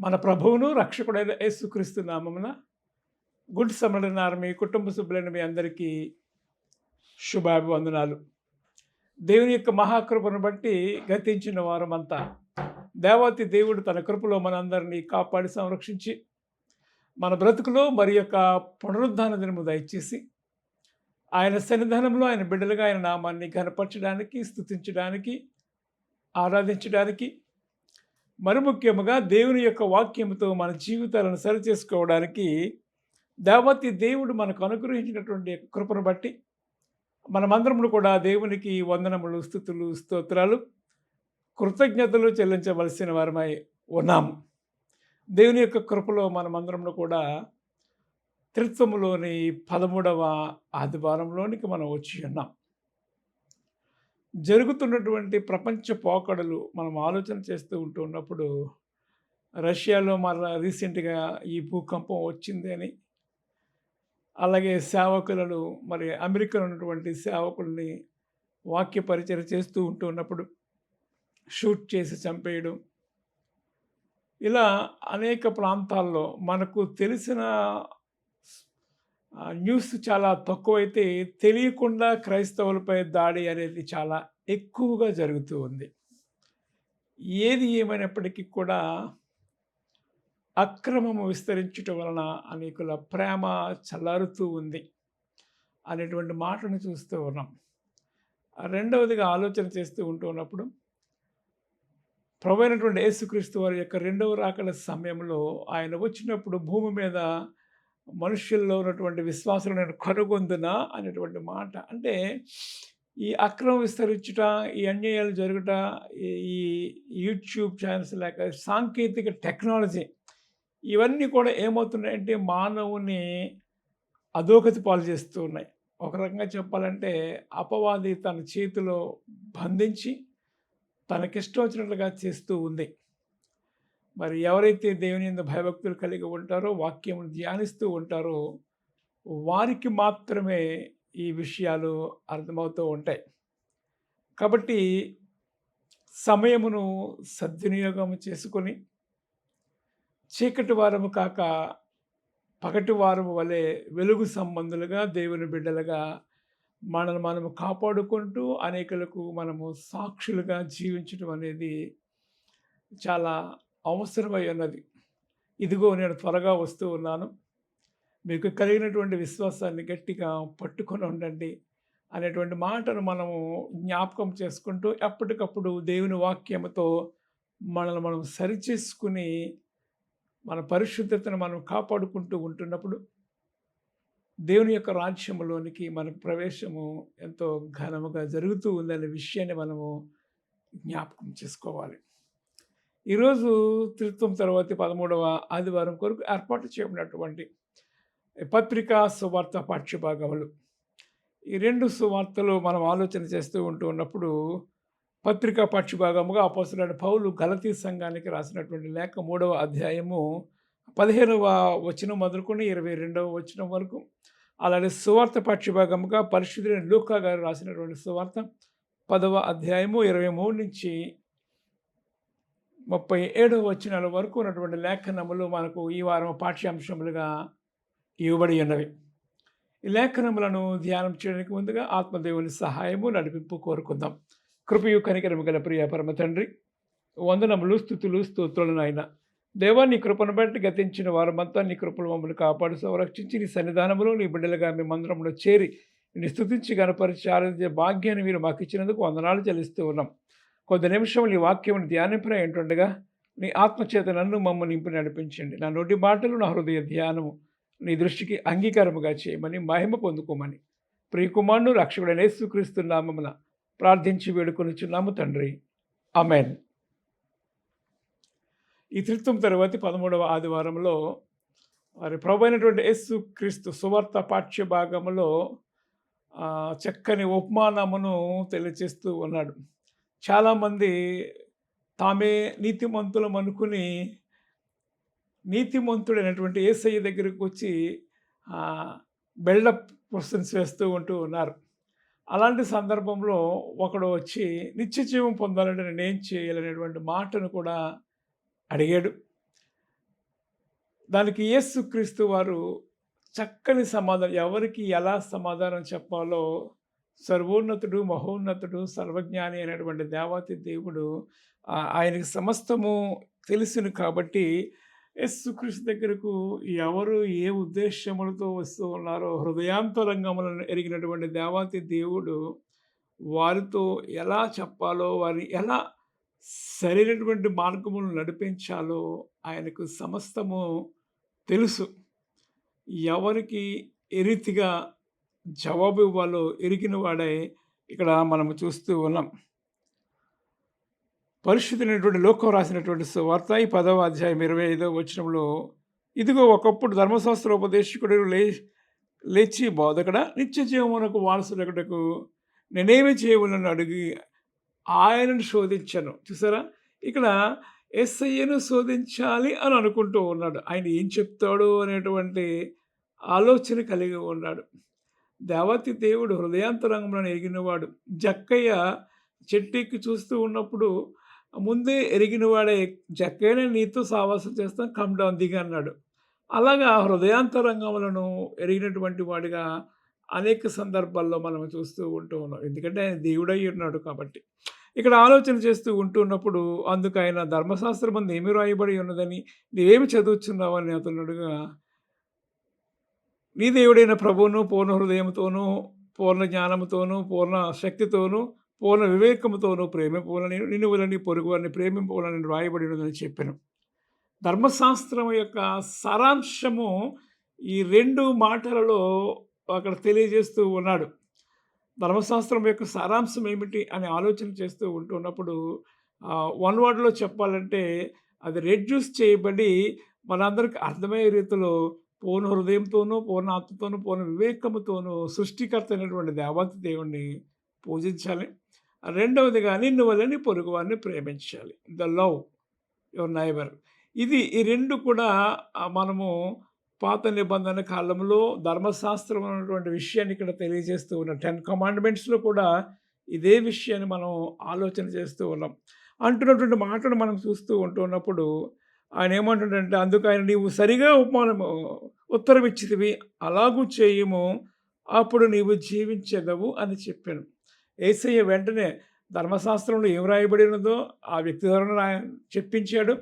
మన ప్రభువును రక్షకుడైన యేసుక్రీస్తు నామమున గుడ్ సమరనారు మీ కుటుంబ సభ్యులైన మీ అందరికీ శుభాభివందనాలు. దేవుని యొక్క మహాకృపను బట్టి గతించిన వారమంతా దేవాతి దేవుడు తన కృపలో మనందరినీ కాపాడి సంరక్షించి మన బ్రతుకులో మరి యొక్క పునరుద్ధాన దినము దయచేసి ఆయన సన్నిధానంలో ఆయన బిడ్డలుగా ఆయన నామాన్ని ఘనపరచడానికి స్థుతించడానికి ఆరాధించడానికి మరి ముఖ్యముగా దేవుని యొక్క వాక్యంతో మన జీవితాలను సరిచేసుకోవడానికి దేవతి దేవుడు మనకు అనుగ్రహించినటువంటి కృపను బట్టి మనమందరమును కూడా దేవునికి వందనములు స్థుతులు స్తోత్రాలు కృతజ్ఞతలు చెల్లించవలసిన వారమై ఉన్నాము. దేవుని యొక్క కృపలో మనమందరమును కూడా త్రిత్వములోని పదమూడవ ఆదివారంలోనికి మనం వచ్చి ఉన్నాం. జరుగుతున్నటువంటి ప్రపంచ పోకడలు మనం ఆలోచన చేస్తూ ఉంటూ ఉన్నప్పుడు రష్యాలో మరలా రీసెంట్గా ఈ భూకంపం వచ్చింది అని అలాగే సేవకులను మరి అమెరికాలో ఉన్నటువంటి సేవకుల్ని వాక్య పరిచయం చేస్తూ ఉంటూ ఉన్నప్పుడు షూట్ చేసి చంపేయడం. ఇలా అనేక ప్రాంతాల్లో మనకు తెలిసిన న్యూస్ చాలా తక్కువైతే తెలియకుండా క్రైస్తవులపై దాడి అనేది చాలా ఎక్కువగా జరుగుతూ ఉంది. ఏది ఏమైనప్పటికీ కూడా అక్రమము విస్తరించటం వలన అనేకుల ప్రేమ చల్లారుతూ ఉంది అనేటువంటి మాటను చూస్తూ ఉన్నాం. ఆ రెండవదిగా ఆలోచన చేస్తూ ఉంటూ ఉన్నప్పుడు ప్రభు అయినటువంటి యేసుక్రీస్తు వారి యొక్క రెండవ రాకడ సమయంలో ఆయన వచ్చినప్పుడు భూమి మీద మనుషుల్లో ఉన్నటువంటి విశ్వాసం నేను కనుగొందునా అనేటువంటి మాట. అంటే ఈ అక్రమం విస్తరించుట ఈ అన్యాయాలు జరుగుట ఈ- ఈ యూట్యూబ్ ఛానల్స్ లేక సాంకేతిక టెక్నాలజీ ఇవన్నీ కూడా ఏమవుతున్నాయంటే మానవుని అధోగతి పాలు చేస్తూ ఉన్నాయి. ఒక రకంగా చెప్పాలంటే అపవాది తన చేతిలో బంధించి తనకిష్టం వచ్చినట్లుగా చేస్తూ ఉంది. మరి ఎవరైతే దేవుని ఎందు భయభక్తులు కలిగి ఉంటారో వాక్యం ధ్యానిస్తూ ఉంటారో వారికి మాత్రమే ఈ విషయాలు అర్థమవుతూ ఉంటాయి. కాబట్టి సమయమును సద్వినియోగం చేసుకొని చీకటి వారము కాక పగటి వారము వలె వెలుగు సంబంధులుగా దేవుని బిడ్డలుగా మనల్ని మనము కాపాడుకుంటూ అనేకులకు మనము సాక్షులుగా జీవించడం అనేది చాలా అవసరమై ఉన్నది ఇదిగో నేను త్వరగా వస్తూ ఉన్నాను. మీకు కలిగినటువంటి విశ్వాసాన్ని గట్టిగా పట్టుకొని ఉండండి అనేటువంటి మాటను మనము జ్ఞాపకం చేసుకుంటూ ఎప్పటికప్పుడు దేవుని వాక్యముతో మనల్ని మనం సరిచేసుకుని మన పరిశుద్ధతను మనం కాపాడుకుంటూ ఉంటున్నప్పుడు దేవుని యొక్క రాజ్యములోనికి మనకు ప్రవేశము ఎంతో ఘనముగా జరుగుతూ ఉందనే విషయాన్ని మనము జ్ఞాపకం చేసుకోవాలి. ఈరోజు త్రిత్వం తర్వాత పదమూడవ ఆదివారం కొరకు ఏర్పాటు చేయబడినటువంటి పత్రికా సువార్త పాఠ్యభాగములు. ఈ రెండు సువార్తలు మనం ఆలోచన చేస్తూ ఉంటూ ఉన్నప్పుడు పత్రికా పాఠ్యభాగముగా అపోసరైన పౌలు గలతీ సంఘానికి రాసినటువంటి లేఖ మూడవ అధ్యాయము పదిహేనవ వచనం మొదలుకొని ఇరవై రెండవ వచనం వరకు. అలాగే సువార్త పాఠ్యభాగముగా పరిశుద్ధులైన లూకా గారు రాసినటువంటి సువార్త పదవ అధ్యాయము ఇరవై మూడు నుంచి ముప్పై ఏడవ వచనాల వరకు ఉన్నటువంటి లేఖనములు మనకు ఈ వారం పాఠ్యాంశములుగా ఇవ్వబడి ఉన్నవి. ఈ లేఖనములను ధ్యానం చేయడానికి ముందుగా ఆత్మదేవుని సహాయము నడిపింపు కోరుకుందాం. కృపయు కనికరము గల ప్రియ పరమ తండ్రి వందనములు స్థుతులు స్తోత్రులు నాయన. దేవా నీ కృపను బట్టి గతించిన వారమంతా నీ కృపలు మమ్మల్ని కాపాడు సంరక్షించి నీ సన్నిధానములో నీ బిడ్డలుగా మీ మందిరంలో చేరి నీ స్థుతించి గణపరిచి ఆరాధించే భాగ్యాన్ని మీరు మాకు ఇచ్చినందుకు వందనాలు చెల్లిస్తూ ఉన్నాం. కొద్ది నిమిషములు ఈ వాక్యం ధ్యానింపన ఏంటుండగా నీ ఆత్మచేత నన్ను మమ్మల్ని నింపి నడిపించండి. నా నోటి మాటలు నా హృదయ ధ్యానము నీ దృష్టికి అంగీకారముగా చేయమని మహిమ పొందుకోమని. ప్రియకుమారుడు రక్షకుడైన యేసుక్రీస్తు నామమున ప్రార్థించి వేడుకొనిచున్నాము తండ్రి. అమెన్ ఈ త్రిత్వం తరువాతి పదమూడవ ఆదివారంలో మరి ప్రభు అయినటువంటి యేసు క్రీస్తు సువార్త పాఠ్య భాగములో చక్కని ఉపమానమును తెలియచేస్తూ ఉన్నాడు. చాలామంది తామే నీతిమంతులం అనుకుని నీతిమంతుడైనటువంటి ఏసయ్య దగ్గరికి వచ్చి బిల్డప్ క్వశ్చన్స్ వేస్తూ ఉంటూ ఉన్నారు. అలాంటి సందర్భంలో ఒకడు వచ్చి నిత్య జీవం పొందాలంటే నేను చేయాలనేటువంటి మాటను కూడా అడిగాడు. దానికి యేసుక్రీస్తు వారు చక్కని సమాధానం ఎవరికి ఎలా సమాధానం చెప్పాలో సర్వోన్నతుడు మహోన్నతుడు సర్వజ్ఞాని అయినటువంటి దేవాతి దేవుడు ఆయనకి సమస్తము తెలుసును కాబట్టి యేసుక్రీస్తు దగ్గరకు ఎవరు ఏ ఉద్దేశములతో వస్తూ ఉన్నారో హృదయాంతరంగములను ఎరిగినటువంటి దేవాతి దేవుడు వారితో ఎలా చెప్పాలో వారిని ఎలా సరైనటువంటి మార్గములను నడిపించాలో ఆయనకు సమస్తము తెలుసు. ఎవరికి ఏ రీతిగా జవాబు ఇవ్వాలో ఎరిగిన వాడే ఇక్కడ మనము చూస్తూ ఉన్నాం. పరిశుద్ధమైనటువంటి లోకం రాసినటువంటి సువార్త ఈ పదవ అధ్యాయం ఇరవై ఐదో వచనంలో ఇదిగో ఒకప్పుడు ధర్మశాస్త్ర ఉపదేశకుడు లే లేచి బోధకడ నిత్య జీవమునకు వారసుడకుటకు నేనేమి చేయవలను అడిగి ఆయనను శోధించాను. చూసారా? ఇక్కడ ఎస్ఐను శోధించాలి అని అనుకుంటూ ఉన్నాడు. ఆయన ఏం చెప్తాడు అనేటువంటి ఆలోచన కలిగి ఉన్నాడు. దేవతి దేవుడు హృదయాంతరంగంలో ఎరిగినవాడు. జక్కయ్య చెట్టెక్కి చూస్తూ ఉన్నప్పుడు ముందే ఎరిగినవాడే జక్కయ్యనే నీతో సావాసం చేస్తాను కమ్ డౌన్ దిగి అన్నాడు. అలాగా హృదయాంతరంగములను ఎరిగినటువంటి వాడిగా అనేక సందర్భాల్లో మనం చూస్తూ ఉంటూ ఉన్నాం. ఎందుకంటే ఆయన దేవుడై ఉన్నాడు కాబట్టి. ఇక్కడ ఆలోచన చేస్తూ ఉంటున్నప్పుడు అందుకు ఆయన ధర్మశాస్త్రం ముందు ఏమి రాయబడి ఉన్నదని నీవేమి చదువుతున్నావని అతనుడుగా నీ దేవుడైన ప్రభువును పూర్ణ హృదయంతోనూ పూర్ణ జ్ఞానముతోనూ పూర్ణ శక్తితోనూ పూర్ణ వివేకముతోనూ ప్రేమింపవలని నిన్ను వలని పొరుగు వారిని ప్రేమింపవలని రాయబడి ఉన్నదని చెప్పాను. ధర్మశాస్త్రం యొక్క సారాంశము ఈ రెండు మాటలలో అక్కడ తెలియజేస్తూ ఉన్నాడు. ధర్మశాస్త్రం యొక్క సారాంశం ఏమిటి అని ఆలోచన చేస్తూ ఉంటున్నప్పుడు వన్ వర్డ్లో చెప్పాలంటే అది రెడ్యూస్ చేయబడి మనందరికి అర్థమయ్యే రీతిలో పూర్ణ హృదయంతోనూ పూర్ణ ఆత్మతోనూ పూర్ణ వివేకముతోనూ సృష్టికర్త అయినటువంటి దేవత దేవుణ్ణి పూజించాలి. రెండవదిగా నిన్ను వల్లని పొరుగు వారిని ప్రేమించాలి. The love your neighbour. ఇది ఈ రెండు కూడా మనము పాత నిబంధన కాలంలో ధర్మశాస్త్రం అనేటువంటి విషయాన్ని ఇక్కడ తెలియజేస్తూ ఉన్నాం టెన్ కమాండ్మెంట్స్లో కూడా ఇదే విషయాన్ని మనం ఆలోచన చేస్తూ ఉన్నాం. అంటున్నటువంటి మాటను మనం చూస్తూ ఉంటున్నప్పుడు ఆయన ఏమంటుండంటే అందుకు ఆయన నీవు సరిగా ఉపమానము ఉత్తరం ఇచ్చితివి అలాగూ చేయము అప్పుడు నీవు జీవించదవు అని చెప్పాను ఏసయ్య వెంటనే ధర్మశాస్త్రంలో ఏం రాయబడినదో ఉన్నదో ఆ వ్యక్తి ద్వారా చెప్పించాడు.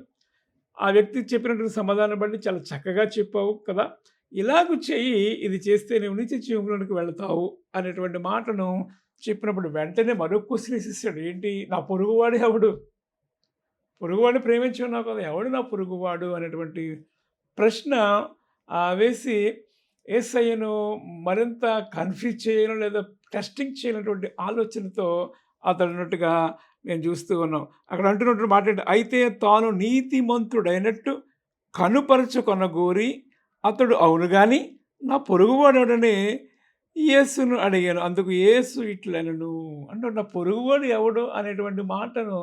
ఆ వ్యక్తి చెప్పినటువంటి సమాధానం బట్టి చాలా చక్కగా చెప్పావు కదా. ఇలాగ చెయ్యి ఇది చేస్తే నువ్వు నిత్య జీవంలోనికి వెళతావు అనేటువంటి మాటను చెప్పినప్పుడు వెంటనే మరో క్వశ్చన్ వేసేసాడు. ఏంటి? నా పొరుగువాడే ఎవడు పొరుగువాడిని ప్రేమించి ఉన్నావు కదా ఎవడు నా పొరుగువాడు అనేటువంటి ప్రశ్న వేసి ఏసయ్యను మరింత కన్ఫ్యూజ్ చేయడం లేదా టెస్టింగ్ చేయనటువంటి ఆలోచనతో అతడు ఉన్నట్టుగా నేను చూస్తూ ఉన్నాం. అక్కడ అంటున్నట్టు మాట్లాడి అయితే తాను నీతిమంతుడైనట్టు కనుపరచుకొన గోరి అతడు అవును కానీ నా పొరుగువాడని యేసును అడిగాను. అందుకు యేసు ఇట్లనను. అంటే నా పొరుగువాడు ఎవడు అనేటువంటి మాటను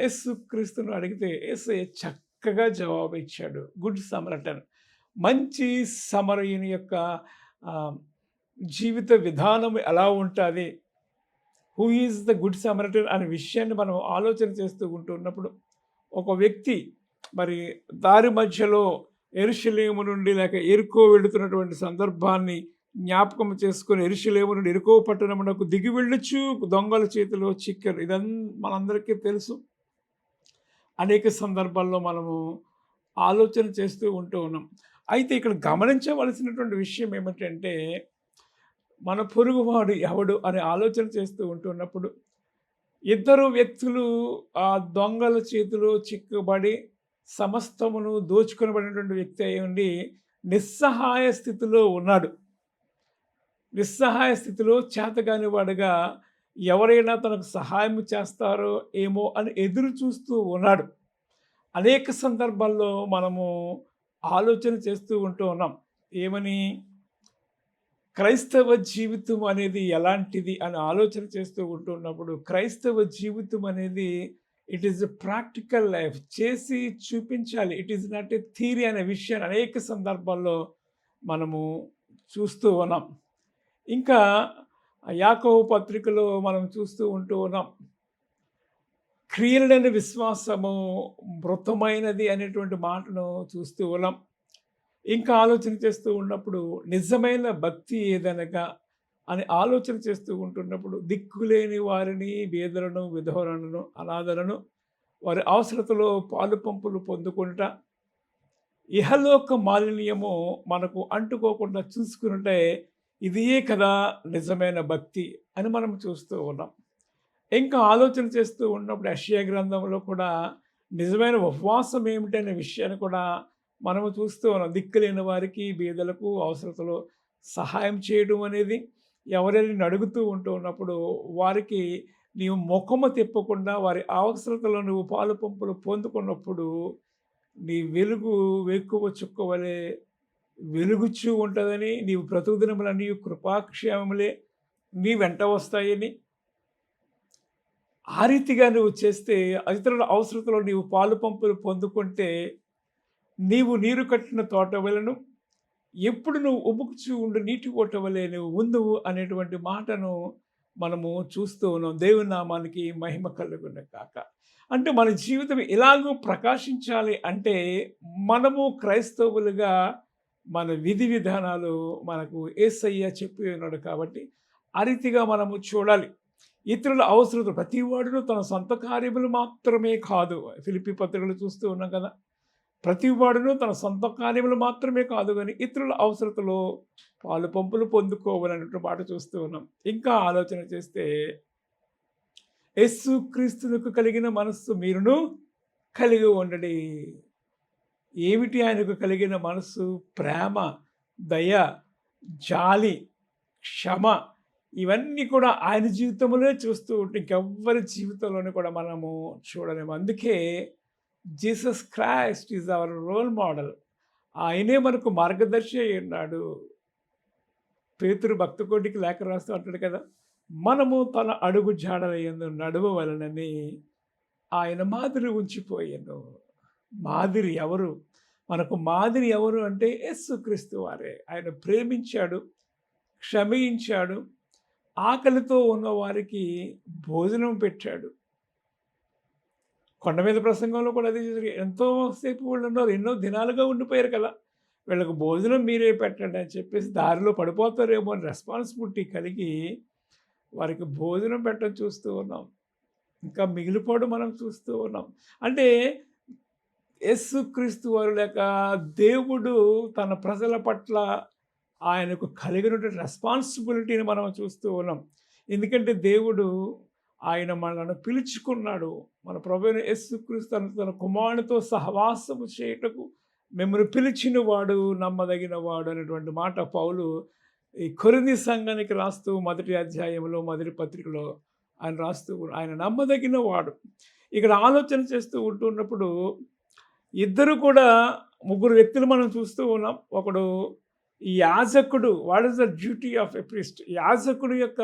యేసు క్రీస్తును అడిగితే యేసు చక్కగా జవాబు ఇచ్చాడు గుడ్ సమరటన్. మంచి సమరయుని యొక్క జీవిత విధానం ఎలా ఉంటుంది? Who is the good Samaritan అనే విషయాన్ని మనం ఆలోచన చేస్తూ ఉంటున్నప్పుడు ఒక వ్యక్తి మరి దారి మధ్యలో ఎరుషలేము నుండి లేక ఎరుకో వెళుతున్నటువంటి సందర్భాన్ని జ్ఞాపకం చేసుకుని ఎరుషలేము నుండి ఎరుకో పట్టణమునకు దిగి వెళ్ళొచ్చు. దొంగల చేతిలో చిక్కరు. ఇదన్ మనందరికీ తెలుసు. అనేక సందర్భాల్లో మనము ఆలోచన చేస్తూ ఉంటూ ఉన్నాం. అయితే ఇక్కడ గమనించవలసినటువంటి విషయం ఏమిటంటే మన పొరుగువాడు ఎవడు అనే ఆలోచన చేస్తూ ఉంటున్నప్పుడు ఇద్దరు వ్యక్తులు ఆ దొంగల చేతిలో చిక్కుబడి సమస్తమును దోచుకొనబడినటువంటి వ్యక్తి అయి ఉండి నిస్సహాయ స్థితిలో ఉన్నాడు. నిస్సహాయ స్థితిలో చేతగాని వాడుగా ఎవరైనా తనకు సహాయం చేస్తారో ఏమో అని ఎదురు చూస్తూ ఉన్నాడు. అనేక సందర్భాల్లో మనము ఆలోచన చేస్తూ ఉంటూ ఉన్నాం. ఏమని? క్రైస్తవ జీవితం అనేది ఎలాంటిది అని ఆలోచన చేస్తూ ఉంటున్నప్పుడు క్రైస్తవ జీవితం అనేది ఇట్ ఈస్ ప్రాక్టికల్ లైఫ్ చేసి చూపించాలి. It is not a theory అనే విషయాన్ని అనేక సందర్భాల్లో మనము చూస్తూ ఉన్నాం. ఇంకా యాకవ పత్రికలో మనం చూస్తూ ఉంటూ ఉన్నాం క్రియలైన విశ్వాసము మృతమైనది అనేటువంటి మాటను చూస్తూ ఉన్నాం. ఇంకా ఆలోచన చేస్తూ ఉన్నప్పుడు నిజమైన భక్తి ఏదనగా అని ఆలోచన చేస్తూ ఉంటున్నప్పుడు దిక్కులేని వారిని బీదలను విధవలను అనాథలను వారి అవసరతలో పాలు పంపులు పొందుకుంటా ఇహలోక మాలిన్యము మనకు అంటుకోకుండా చూసుకుంటే ఇదియే కదా నిజమైన భక్తి అని మనం చూస్తూ ఉన్నాం. ఇంకా ఆలోచన చేస్తూ ఉన్నప్పుడు అషియా గ్రంథంలో కూడా నిజమైన ఉపవాసం ఏమిటనే విషయాన్ని కూడా మనము చూస్తూ ఉన్నాం. దిక్కులేని వారికి బీదలకు అవసరతలో సహాయం చేయడం అనేది ఎవరైనా అడుగుతూ ఉంటూ ఉన్నప్పుడు వారికి నీవు ముఖము తిప్పకుండా వారి అవసరతలో నువ్వు పాలు పంపులు పొందుకున్నప్పుడు నీ వెలుగు వెక్కువ చుక్కవలే వెలుగుచూ ఉంటుందని నీవు బ్రతుకుదినములన్నీ కృపాక్షేమములే నీ వెంట వస్తాయని. ఆ రీతిగా నువ్వు చేస్తే ఇతరుల అవసరతలో నీవు పాలు పంపులు పొందుకుంటే నీవు నీరు కట్టిన తోట వలను ఎప్పుడు నువ్వు ఉబుకుచూ ఉండు నీటి కోట వలె నువ్వు ఉందువు అనేటువంటి మాటను మనము చూస్తూ ఉన్నాం. దేవుని నామానికి మహిమ కలుగున కాక అంటే మన జీవితం ఎలాగూ ప్రకాశించాలి అంటే మనము క్రైస్తవులుగా మన విధి విధానాలు మనకు ఏసయ్య చెప్పి ఉన్నాడు కాబట్టి ఆ రీతిగా మనము చూడాలి. ఇతరుల అవసరత ప్రతి వాడును తన సొంత కార్యములు మాత్రమే కాదు. ఫిలిపి పత్రికలు చూస్తూ ఉన్నాం కదా. ప్రతి వాడును తన సొంత కార్యములు మాత్రమే కాదు కానీ ఇతరుల అవసరతలో పాలు పంపులు పొందుకోవాలన్నట్టు మాట చూస్తూ ఉన్నాం. ఇంకా ఆలోచన చేస్తే యస్సు క్రీస్తులకు కలిగిన మనస్సు మీరును కలిగి ఉండడి. ఏమిటి ఆయనకు కలిగిన మనస్సు? ప్రేమ దయ జాలి క్షమ ఇవన్నీ కూడా ఆయన జీవితంలో చూస్తూ ఉంటే ఇంకెవ్వరి జీవితంలోనే కూడా మనము చూడలేము. అందుకే Jesus Christ is our role model. ఆయనే మనకు మార్గదర్శి అయి ఉన్నాడు. పేతురు భక్తకోటికి లేఖ రాస్తూ అంటాడు కదా మనము తన అడుగు జాడల నడువ వలనని ఆయన మాదిరి ఉంచిపోయాను. మాదిరి ఎవరు? మనకు మాదిరి ఎవరు అంటే క్రీస్తు వారే. ఆయన ప్రేమించాడు క్షమించాడు ఆకలితో ఉన్న వారికి భోజనం పెట్టాడు. కొండ మీద ప్రసంగంలో కూడా అది ఎంతో సేపు వాళ్ళు ఉన్నారు ఎన్నో దినాలుగా ఉండిపోయారు కదా. వీళ్ళకు భోజనం మీరే పెట్టండి అని చెప్పేసి దారిలో పడిపోతారేమో అని రెస్పాన్సిబిలిటీ కలిగి వారికి భోజనం పెట్టడం చూస్తూ ఉన్నాం. ఇంకా మిగిలిపోవడం మనం చూస్తూ ఉన్నాం. అంటే యస్సుక్రీస్తు వారు లేక దేవుడు తన ప్రజల పట్ల ఆయనకు కలిగినటువంటి రెస్పాన్సిబిలిటీని మనం చూస్తూ ఉన్నాం. ఎందుకంటే దేవుడు ఆయన మనల్ని పిలుచుకున్నాడు. మన ప్రభుత్వ యేసుక్రీస్తు తన తన కుమారునితో సహవాసము చేయటకు మిమ్మల్ని పిలిచిన వాడు నమ్మదగిన వాడు అనేటువంటి మాట పౌలు ఈ కొరింది సంఘానికి రాస్తూ మొదటి అధ్యాయంలో మొదటి పత్రికలో ఆయన రాస్తూ ఆయన నమ్మదగిన వాడు ఇక్కడ ఆలోచన చేస్తూ ఉంటున్నప్పుడు ఇద్దరు కూడా ముగ్గురు వ్యక్తులు మనం చూస్తూ ఉన్నాం. ఒకడు యాజకుడు what is the duty of a priest? యాజకుడు యొక్క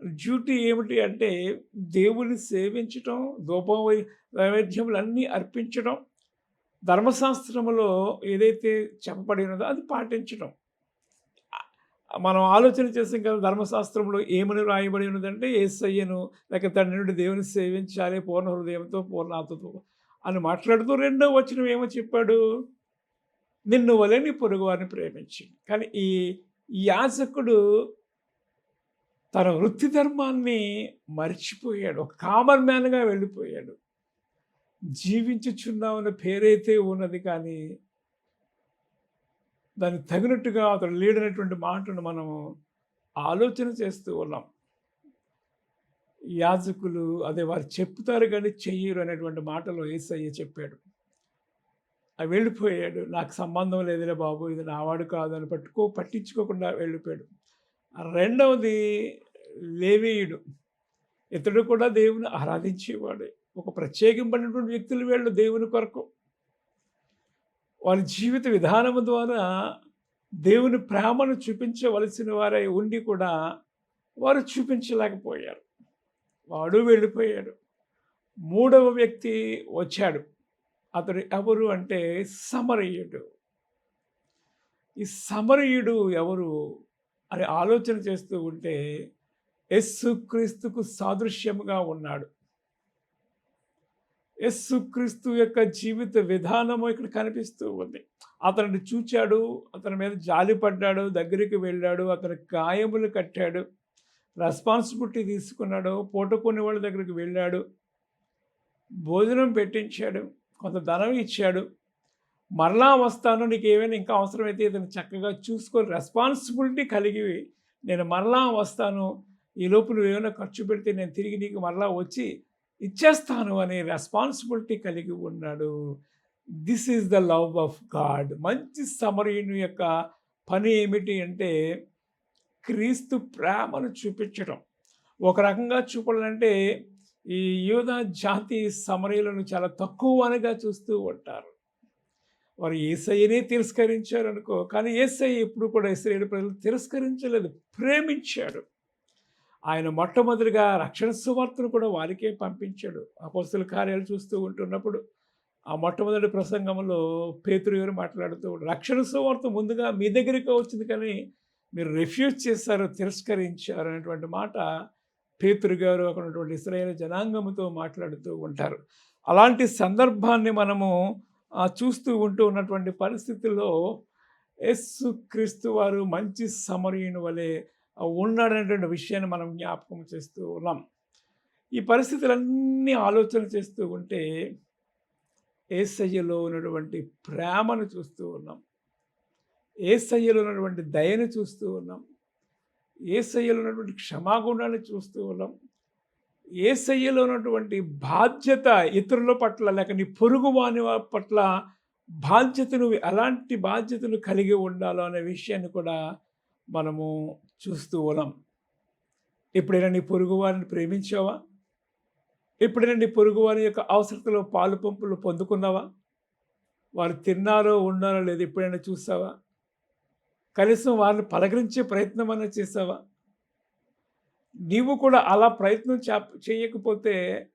డ్యూటీ ఏమిటి అంటే దేవుని సేవించటం ధూప నైవేద్యములన్నీ అర్పించడం ధర్మశాస్త్రములో ఏదైతే చెప్పబడినదో అది పాటించడం మనం ఆలోచన చేసాం కదా ధర్మశాస్త్రంలో ఏమని రాయబడి ఉన్నదంటే ఏసయ్యను లేక తండ్రి నుండి దేవుని సేవించాలి పూర్ణ హృదయంతో పూర్ణాతతో అని మాట్లాడుతూ రెండో వచనం ఏమో చెప్పాడు? నిన్ను వలె నీ ప్రేమించింది కానీ ఈ యాజకుడు తన వృత్తి ధర్మాన్ని మర్చిపోయాడు. ఒక కామన్ మ్యాన్గా వెళ్ళిపోయాడు. జీవించుచున్నామన్న పేరైతే ఉన్నది కానీ దానికి తగినట్టుగా అతడు లేడనటువంటి మాటను మనము ఆలోచన చేస్తూ ఉన్నాం. యాజకులు అదే వారు చెప్తారు కానీ చెయ్యరు అనేటువంటి మాటలు ఏసయ్య చెప్పాడు. అవి వెళ్ళిపోయాడు. నాకు సంబంధం లేదులే బాబు ఇది నావాడు కాదు అని పట్టుకో పట్టించుకోకుండా వెళ్ళిపోయాడు. రెండవది లేవేయుడు. ఇతడు కూడా దేవుని ఆరాధించేవాడే. ఒక ప్రత్యేకింపడినటువంటి వ్యక్తులు వీళ్ళు దేవుని కొరకు. వారి జీవిత విధానము ద్వారా దేవుని ప్రేమను చూపించవలసిన వారై ఉండి కూడా వారు చూపించలేకపోయారు. వాడు వెళ్ళిపోయాడు. మూడవ వ్యక్తి వచ్చాడు. అతడు ఎవరు అంటే సమరయుడు. ఈ సమరయుడు ఎవరు అని ఆలోచన చేస్తూ ఉంటే యస్సుక్రీస్తుకు సాదృశ్యముగా ఉన్నాడు. యస్సుక్రీస్తు యొక్క జీవిత విధానము ఇక్కడ కనిపిస్తూ ఉంది. అతనిని చూచాడు అతని మీద జాలిపడ్డాడు దగ్గరికి వెళ్ళాడు అతని గాయములు కట్టాడు. రెస్పాన్సిబిలిటీ తీసుకున్నాడు పూట వాళ్ళ దగ్గరికి వెళ్ళాడు భోజనం పెట్టించాడు కొంత ధనం ఇచ్చాడు. మరలా వస్తాను నీకు ఏమైనా ఇంకా అవసరమైతే ఇతను చక్కగా చూసుకొని రెస్పాన్సిబిలిటీ కలిగి నేను మరలా వస్తాను ఈ లోపు ఏమైనా ఖర్చు పెడితే నేను తిరిగి నీకు మరలా వచ్చి ఇచ్చేస్తాను అనే రెస్పాన్సిబిలిటీ కలిగి ఉన్నాడు. This is the love of God మంచి సమరీయుని యొక్క పని ఏమిటి అంటే క్రీస్తు ప్రేమను చూపించడం. ఒక రకంగా చూపాలంటే ఈ యూద జాతి సమరీలను చాలా తక్కువగా చూస్తూ ఉంటారు. వారు ఏసయ్యనే తిరస్కరించారు అనుకో కానీ ఏసయ్య ఎప్పుడు కూడా ఇస్రాయేల్ ప్రజలు తిరస్కరించలేదు ప్రేమించాడు. ఆయన మొట్టమొదటిగా రక్షణ సువార్తను కూడా వారికే పంపించాడు. అపోస్తుల కార్యాలు చూస్తూ ఉంటున్నప్పుడు ఆ మొట్టమొదటి ప్రసంగంలో పేతురు గారు మాట్లాడుతూ రక్షణ సువార్త ముందుగా మీ దగ్గరికి వచ్చింది కానీ మీరు రిఫ్యూజ్ చేశారు తిరస్కరించారు అనేటువంటి మాట పేతురు గారు అక్కడ ఉన్నటువంటి ఇస్రాయేల్ జనాంగముతో మాట్లాడుతూ ఉంటారు. అలాంటి సందర్భాన్ని మనము చూస్తూ ఉంటూ ఉన్నటువంటి పరిస్థితుల్లో యేసు క్రీస్తు వారు మంచి సమరీయుని వలె ఉన్నాడనేటువంటి విషయాన్ని మనం జ్ఞాపకం చేస్తూ ఉన్నాం. ఈ పరిస్థితులన్నీ ఆలోచన చేస్తూ ఉంటే ఏసయ్యలో ఉన్నటువంటి ప్రేమను చూస్తూ ఉన్నాం. ఏసయ్యలో ఉన్నటువంటి దయను చూస్తూ ఉన్నాం. ఏసయ్యలో ఉన్నటువంటి క్షమాగుణాన్ని చూస్తూ ఉన్నాం. ఏసయ్యలో ఉన్నటువంటి బాధ్యత ఇతరుల పట్ల లేక నీ పొరుగు వాని పట్ల బాధ్యతను ఎలాంటి బాధ్యతను కలిగి ఉండాలో అనే విషయాన్ని కూడా మనము చూస్తూ ఉన్నాం. ఎప్పుడైనా నీ పొరుగు వారిని ప్రేమించావా? ఎప్పుడైనా నీ పొరుగు వారి యొక్క అవసరతలో పాలు పంపులు పొందుకున్నావా? వారు తిన్నారో ఉన్నారో లేదో ఎప్పుడైనా చూసావా? కనీసం వారిని పలకరించే ప్రయత్నం అన్నా చేసావా? నీవు కూడా అలా ప్రయత్నం చేయకపోతే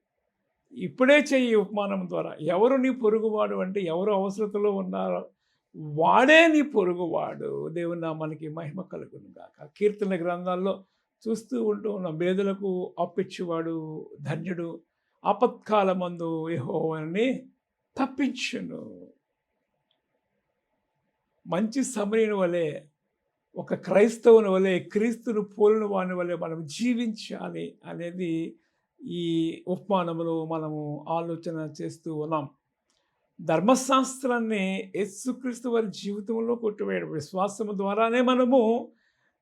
ఇప్పుడే చెయ్యి ఉపమానం ద్వారా. ఎవరు నీ పొరుగువాడు అంటే ఎవరు అవసరతలో ఉన్నారో వాడే నీ పొరుగువాడు. దేవుని మనకి మహిమ కలుగును గాక. కీర్తన గ్రంథాల్లో చూస్తూ ఉంటూ ఉన్న బేదలకు అప్పిచ్చేవాడు ధన్యుడు ఆపత్కాలమందు అని తప్పించును. మంచి సమరీని వలె ఒక క్రైస్తవుని వలె క్రీస్తును పోలిన వాని వలె మనం జీవించాలి అనేది ఈ ఉపమానములో మనము ఆలోచన చేస్తూ ఉన్నాం. ధర్మశాస్త్రాన్ని యేసుక్రీస్తు వారి జీవితంలో కొట్టివేయడం విశ్వాసము ద్వారానే మనము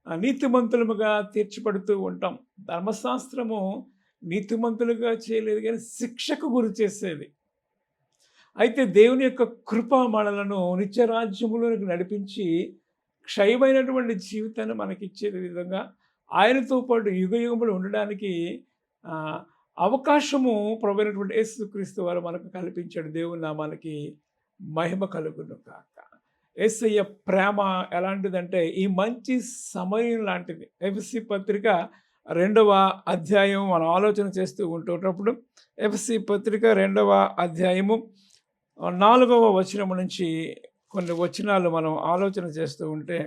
నీతిమంతులముగా తీర్చిపడుతూ ఉంటాం. ధర్మశాస్త్రము నీతిమంతులుగా చేయలేదు కానీ శిక్షకు గురి చేసేది. అయితే దేవుని యొక్క కృప మనలను నిత్యరాజ్యములోనికి నడిపించి క్షయమైనటువంటి జీవితాన్ని మనకిచ్చే విధంగా ఆయనతో పాటు యుగ యుగములు ఉండడానికి అవకాశము ప్రొవైనటువంటి యేసుక్రీస్తు వారు మనకు కల్పించాడు. దేవుని నామానికి మహిమ కలుగును కాక ఏసయ్య ప్రేమ ఎలాంటిదంటే ఈ మంచి సమయం లాంటిది. ఎఫ్సి పత్రిక రెండవ అధ్యాయం మనం ఆలోచన చేస్తూ ఉంటున్నప్పుడు ఎఫ్సి పత్రిక రెండవ అధ్యాయము నాలుగవ వచనము నుంచి కొన్ని వచనాలు మనం ఆలోచన చేస్తూ ఉంటే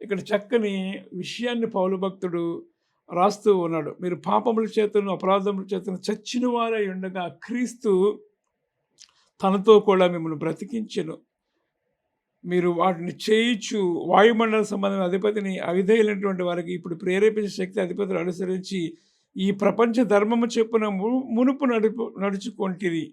ఇక్కడ చక్కని విషయాన్ని పౌలు భక్తుడు రాస్తూ ఉన్నాడు. మీరు పాపముల చేతను అపరాధముల చేతను చచ్చిన వారై ఉండగా క్రీస్తు తనతో కూడా మిమ్మల్ని బ్రతికించను. మీరు వాటిని చేయించు వాయుమండల సంబంధమైన అధిపతిని అవిధేయులైనటువంటి వారికి ఇప్పుడు ప్రేరేపించే శక్తి అధిపతులు అనుసరించి ఈ ప్రపంచ ధర్మము చెప్పున మునుపు నడుపు నడుచుకొంటిది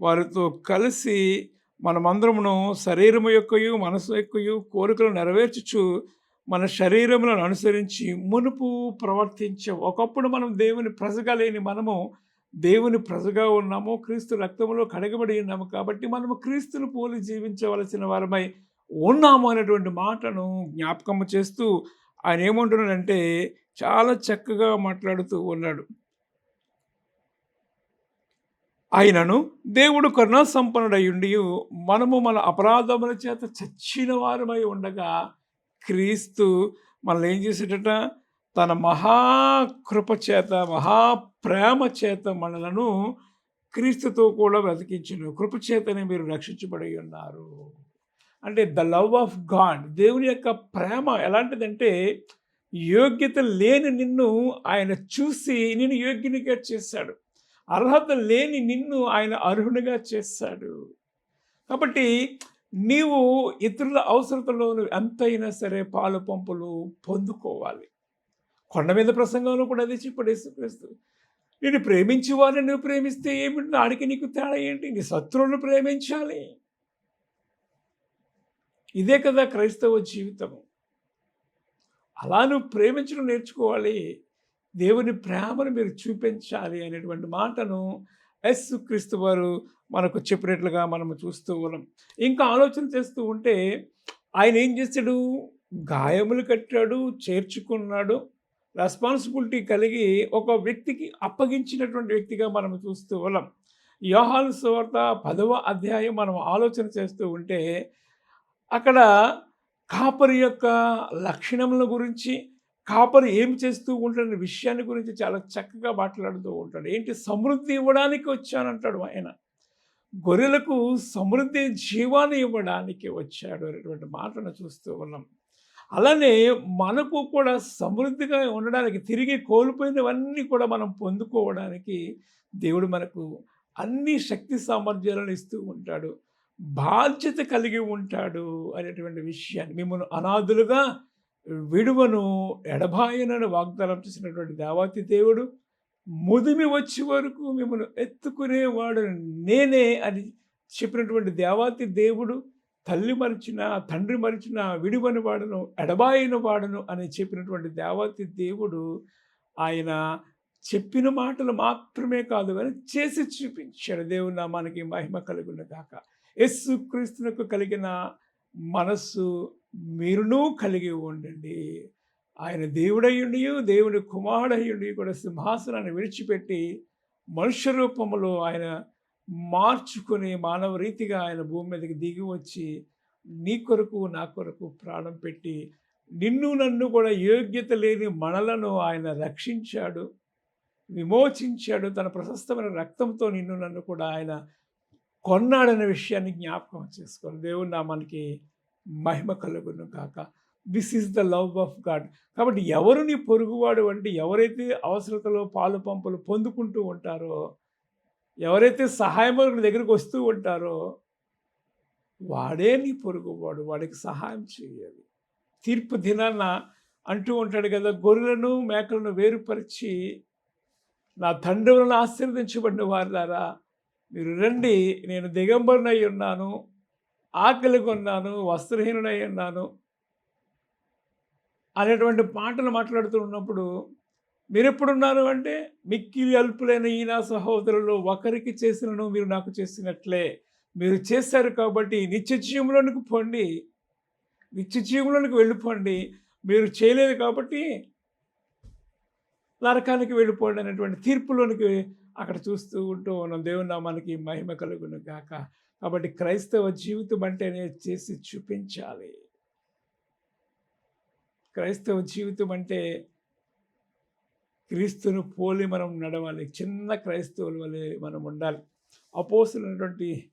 వారితో కలిసి మనమందరమును శరీరము యొక్కయు మనసు యొక్కయు కోరికలు నెరవేర్చుచు మన శరీరములను అనుసరించి మునుపు ప్రవర్తించే ఒకప్పుడు మనం దేవుని ప్రజగా లేని మనము దేవుని ప్రజగా ఉన్నాము. క్రీస్తు రక్తంలో కడగబడి ఉన్నాము కాబట్టి మనము క్రీస్తును పోలి జీవించవలసిన వారమై ఉన్నాము అనేటువంటి మాటను జ్ఞాపకం చేస్తూ ఆయన ఏమంటున్నాడంటే చాలా చక్కగా మాట్లాడుతూ ఉన్నాడు. ఆయనను దేవుడు కరుణా సంపన్నుడయుండి మనము మన అపరాధముల చేత చచ్చిన వారమై ఉండగా క్రీస్తు మనల్ని ఏం చేసేటట? తన మహాకృప చేత మహాప్రేమ చేత మనలను క్రీస్తుతో కూడా బ్రతికించను. కృపచేతనే మీరు రక్షించబడి ఉన్నారు. అంటే ద లవ్ ఆఫ్ గాడ్ దేవుని యొక్క ప్రేమ ఎలాంటిదంటే యోగ్యత లేని నిన్ను ఆయన చూసి నేను యోగ్యునిగా చేశాడు. అర్హత లేని నిన్ను ఆయన అర్హుడిగా చేశాడు కాబట్టి నీవు ఇతరుల అవసరతలో ఎంతైనా సరే పాలు పంపులు పొందుకోవాలి. కొండ మీద ప్రసంగంలో కూడా అది చెప్పడేసి యేసుక్రీస్తు. నేను ప్రేమించి వారిని నువ్వు ప్రేమిస్తే ఏమిటి? నాడికి నీకు తేడా ఏంటి? నీ శత్రువులను ప్రేమించాలి. ఇదే కదా క్రైస్తవ జీవితము. అలా నువ్వు ప్రేమించడం నేర్చుకోవాలి. దేవుని ప్రేమను మీరు చూపించాలి అనేటువంటి మాటను ఎస్ క్రీస్తు వారు మనకు చెప్పినట్లుగా మనం చూస్తూ ఉన్నాం. ఇంకా ఆలోచన చేస్తూ ఉంటే ఆయన ఏం చేశాడు? గాయములు కట్టాడు చేర్చుకున్నాడు. రెస్పాన్సిబిలిటీ కలిగి ఒక వ్యక్తికి అప్పగించినటువంటి వ్యక్తిగా మనం చూస్తూ ఉన్నాం. యోహాను సువార్త పదవ అధ్యాయం మనం ఆలోచన చేస్తూ ఉంటే అక్కడ కాపరి యొక్క లక్షణముల గురించి కాపరి ఏం చేస్తూ ఉంటాడనే విషయాన్ని గురించి చాలా చక్కగా మాట్లాడుతూ ఉంటాడు. ఏంటి? సమృద్ధి ఇవ్వడానికి వచ్చానంటాడు ఆయన. గొర్రెలకు సమృద్ధి జీవాన్ని ఇవ్వడానికి వచ్చాడు అనేటువంటి మాటను చూస్తూ ఉన్నాం. అలానే మనకు కూడా సమృద్ధిగా ఉండడానికి తిరిగి కోల్పోయినవన్నీ కూడా మనం పొందుకోవడానికి దేవుడు మనకు అన్ని శక్తి సామర్థ్యాలను ఇస్తూ ఉంటాడు. బాధ్యత కలిగి ఉంటాడు అనేటువంటి విషయాన్ని మిమ్మల్ని అనాథులుగా విడువను ఎడబాయనని వాగ్దానం చేసినటువంటి దేవాతి దేవుడు ముదిమి వచ్చే వరకు మిమ్మల్ని ఎత్తుకునేవాడు నేనే అని చెప్పినటువంటి దేవాతి దేవుడు తల్లి మరిచిన తండ్రి మరిచిన విడివని వాడను ఎడబాయిన వాడను అని చెప్పినటువంటి దేవాతి దేవుడు ఆయన చెప్పిన మాటలు మాత్రమే కాదు కానీ చేసి చూపించాడు దేవుడు నామానికి మహిమ కలుగున్న కాక యస్సు క్రీస్తునకు కలిగిన మనస్సు మీరును కలిగి ఉండండి. ఆయన దేవుడయ్యుండి దేవుని కుమారుడయ్యుండి కూడా సింహాసనాన్ని విడిచిపెట్టి మనుష్య రూపంలో ఆయన మార్చుకుని మానవ రీతిగా ఆయన భూమి మీదకి దిగి వచ్చి నీ కొరకు నా కొరకు ప్రాణం పెట్టి నిన్ను నన్ను కూడా యోగ్యత లేని మనలను ఆయన రక్షించాడు విమోచించాడు. తన ప్రశస్తమైన రక్తంతో నిన్ను నన్ను కూడా ఆయన కొన్నాడనే విషయాన్ని జ్ఞాపకం చేసుకోవాలి దేవుడు నా మనకి మహిమ కలుగును కాక this is the love of God కాబట్టి ఎవరు నీ పొరుగువాడు అంటే ఎవరైతే అవసరతలో పాలు పంపులు పొందుకుంటూ ఉంటారో ఎవరైతే సహాయం దగ్గరికి వస్తూ ఉంటారో వాడే నీ పొరుగువాడు. వాడికి సహాయం చేయాలి. తీర్పు దినాన అంటూ ఉంటాడు కదా గొర్రెలను మేకలను వేరుపరిచి నా తండ్రులను ఆశీర్వదించబడిన వారిలారా మీరు రండి నేను దిగంబరునై ఉన్నాను ఆకలి కొన్నాను వస్త్రహీనుడై ఉన్నాను అనేటువంటి పాటలు మాట్లాడుతూ ఉన్నప్పుడు మీరు ఎప్పుడున్నారు అంటే మిక్కిలి అల్పులైన ఈ నా సహోదరులు ఒకరికి చేసినను మీరు నాకు చేసినట్లే. మీరు చేశారు కాబట్టి నిత్య జీవంలోనికి పోండి. నిత్య జీవంలోనికి వెళ్ళిపోండి. మీరు చేయలేదు కాబట్టి నరకానికి వెళ్ళిపోండి అనేటువంటి తీర్పులోనికి అక్కడ చూస్తూ ఉంటూ ఉన్నాం. దేవుని నామానికి మహిమ కలుగును గాక. కాబట్టి క్రైస్తవ జీవితం అంటేనే చేసి చూపించాలి. క్రైస్తవ జీవితం అంటే క్రీస్తును పోలి మనం నడవాలి. చిన్న క్రైస్తవుల వలె మనం ఉండాలి. అపోసులైనటువంటి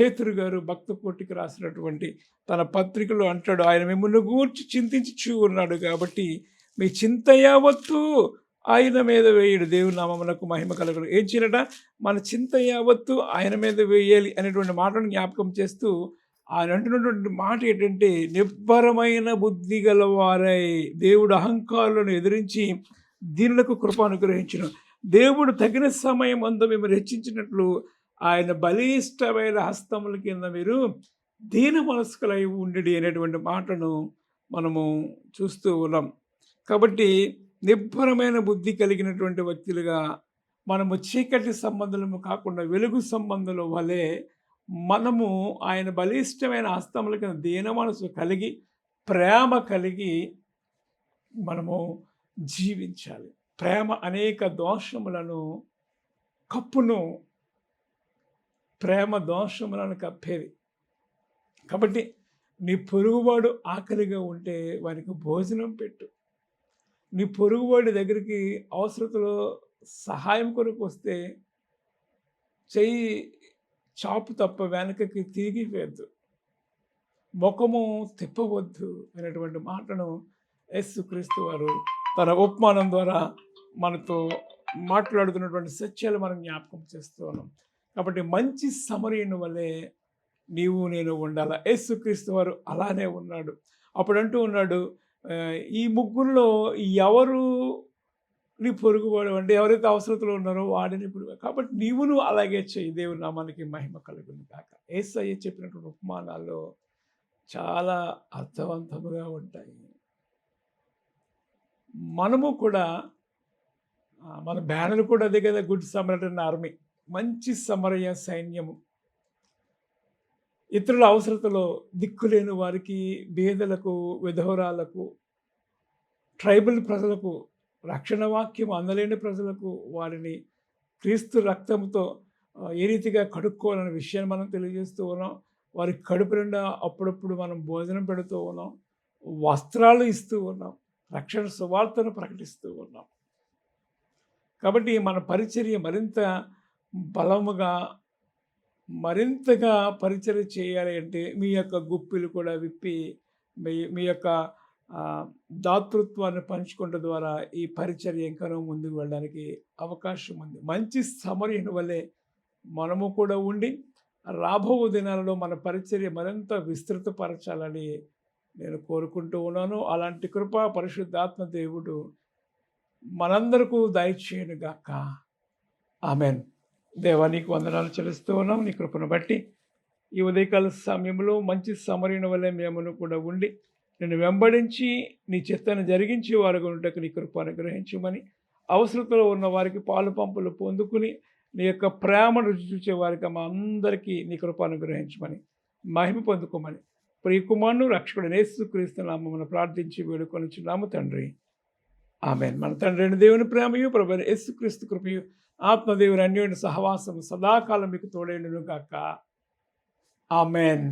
పేతురు గారు భక్త కోటికి రాసినటువంటి తన పత్రికలో అంటాడు ఆయన మిమ్మల్ని గూర్చి చింతించి చూ ఉన్నాడు కాబట్టి మీ చింత యావత్తు ఆయన మీద వేయడు. దేవుని నామమునకు మహిమ కలగడు ఏం చేయనట మన చింత యావత్తు ఆయన మీద వేయాలి అనేటువంటి మాటను జ్ఞాపకం చేస్తూ ఆయన అంటున్నటువంటి మాట ఏంటంటే నిబ్బరమైన బుద్ధి గలవారై దేవుడు అహంకారులను ఎదిరించి దీనులకు కృప అనుగ్రహించను దేవుడు తగిన సమయం అందు మేము హెచ్చించినట్లు ఆయన బలిష్టమైన హస్తముల కింద మీరు దీన మనస్కులై ఉండడి అనేటువంటి మాటను మనము చూస్తూ ఉన్నాం. కాబట్టి నిబ్బరమైన బుద్ధి కలిగినటువంటి వ్యక్తులుగా మనము చీకటి సంబంధము కాకుండా వెలుగు సంబంధుల వలె మనము ఆయన బలిష్టమైన హస్తముల కింద దీన మనసు కలిగి ప్రేమ కలిగి మనము జీవించాలి. ప్రేమ అనేక దోషములను కప్పును ప్రేమ దోషములను కప్పేది. కాబట్టి నీ పొరుగువాడు ఆకలిగా ఉంటే వారికి భోజనం పెట్టు. నీ పొరుగువాడి దగ్గరికి అవసరతలో సహాయం కొరకు వస్తే చెయ్యి చాపు తప్ప వెనకకి తిరిగి వేద్దు ముఖము తిప్పవద్దు అనేటువంటి మాటను క్రీస్తు వారు తన ఉపమానం ద్వారా మనతో మాట్లాడుతున్నటువంటి సత్యాలు మనం జ్ఞాపకం చేస్తూ ఉన్నాం. కాబట్టి మంచి సమరీయుని వల్లే నీవు నేను ఉండాల? యేసుక్రీస్తు వారు అలానే ఉన్నాడు. అప్పుడంటూ ఉన్నాడు ఈ ముగ్గురులో ఎవరు నీ పొరుగువాడు అంటే ఎవరైతే అవసరతలో ఉన్నారో వాడిని పొరుగు కాబట్టి నీవును అలాగే చేయి దేవుని నామానికి మహిమ కలుగుని కాక ఏసయ్య చెప్పినటువంటి ఉపమానాల్లో చాలా అర్థవంతముగా ఉంటాయి. మనము కూడా మన బ్యానర్ కూడా అదే కదా గుడ్ సమరటన్ ఆర్మీ. మంచి సమరయ సైన్యము. ఇతరుల అవసరతలో దిక్కులేని వారికి బేదలకు విధవరాలకు ట్రైబల్ ప్రజలకు రక్షణ వాక్యం అందలేని ప్రజలకు వారిని క్రీస్తు రక్తంతో ఏ రీతిగా కడుక్కోవాలనే విషయాన్ని మనం తెలియజేస్తూ ఉన్నాం. వారి కడుపు నిండా అప్పుడప్పుడు మనం భోజనం పెడుతూ ఉన్నాం. వస్త్రాలు ఇస్తూ ఉన్నాం. రక్షణ సువార్తను ప్రకటిస్తూ ఉన్నాం. కాబట్టి మన పరిచర్య మరింత బలముగా మరింతగా పరిచయం చేయాలి అంటే మీ యొక్క గుప్పిలు కూడా విప్పి మీ మీ యొక్క దాతృత్వాన్ని పంచుకోవడం ద్వారా ఈ పరిచర్య ఇంకనూ ముందుకు వెళ్ళడానికి అవకాశం ఉంది. మంచి సమరయుని వల్లే మనము కూడా ఉండి రాబో దినాలలో మన పరిచర్య మరింత విస్తృతపరచాలని నేను కోరుకుంటూ ఉన్నాను. అలాంటి కృప పరిశుద్ధాత్మ దేవుడు మనందరకు దయచేయనుగాక. ఆమెన్. దేవా నీకు వందనాలు చెల్లిస్తూ ఉన్నాం. నీ కృపను బట్టి ఈ ఉదయకాల సమయంలో మంచి సమరణ వల్లే మేమును కూడా ఉండి నిన్ను వెంబడించి నీ చిత్తాన్ని జరిగించి వారు ఉండటకు నీ కృప అనుగ్రహించమని అవసరతలో ఉన్న వారికి పాలు పంపులు పొందుకుని నీ యొక్క ప్రేమను రుచి చూసే వారికి మా అందరికీ నీ కృప అనుగ్రహించమని మహిమ పొందుకోమని ప్రియకుమారును రక్షకుడు నేస్తు క్రీస్తు నామమును ప్రార్థించి వేడుకొనిచున్నాము తండ్రి. ఆమెన్. మన తండ్రి దేవుని ప్రేమయు ప్రభు యేసుక్రీస్తు కృపయు ఆత్మదేవుని అన్యోని సహవాసం సదాకాలం మీకు తోడైనను కాక ఆమెన్.